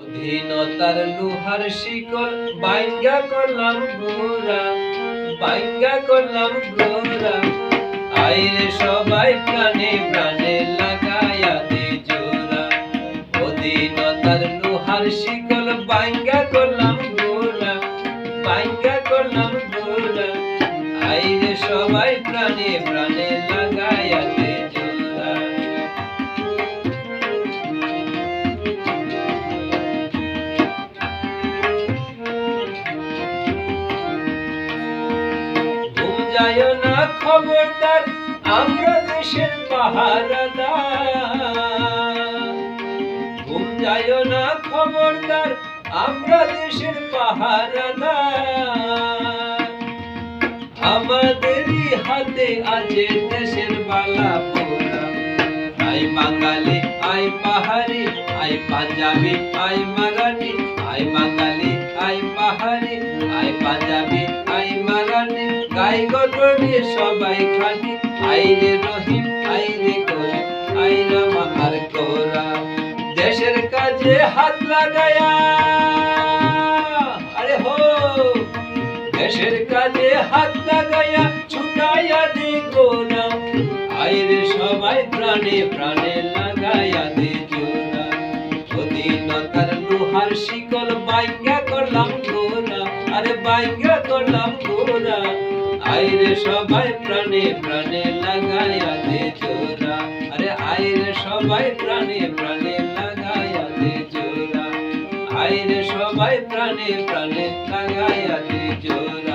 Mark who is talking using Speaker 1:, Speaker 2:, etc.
Speaker 1: অধীনতার লোহার শিকল, বাইঙ্গা করলাম গোরা বাইঙ্গা করলাম গোরা আইরে সবাই প্রাণে প্রাণে লাগায়া দে জোরা অধীনতার লোহার শিকল, বাইঙ্গা করলাম গোরা বাইঙ্গা করলাম গোরা আইরে সবাই প্রাণে প্রাণে যায় না খবরদার, আমরা দেশের পাহারাদার। যায় না খবরদার, আমরা দেশের পাহারাদার। আমাদেরই হাতে আছে দেশের বালা পোড়া। আই বাঙালি, আই পাহাড়ি, আই পাঞ্জাবি, আই মারাঠি, আই বাঙালি, আই পাহাড়ি, আই পাঞ্জাবি আই গাই সবাই খাটি। আই রে রহিম আই রে করিম আই রামার কোরা। দেশের কাজে হাত লাগায়া। আরে হো! দেশের কাজে হাত লাগায়া, ছুটাইয়া আইরে সবাই প্রাণে প্রাণে লাগাইয়া দে জোড়া অধীনতার লোহার শিকল বাইঙ্গা করলাম আরে বাইঙ্গা করলাম আইরে সবাই প্রাণে প্রাণে লাগাইয়া দে জোড়া। আরে আইরে সবাই প্রাণে প্রাণে লাগাইয়া দে জোড়া। আইরে সবাই প্রাণে প্রাণে লাগাইয়া দে জোড়া।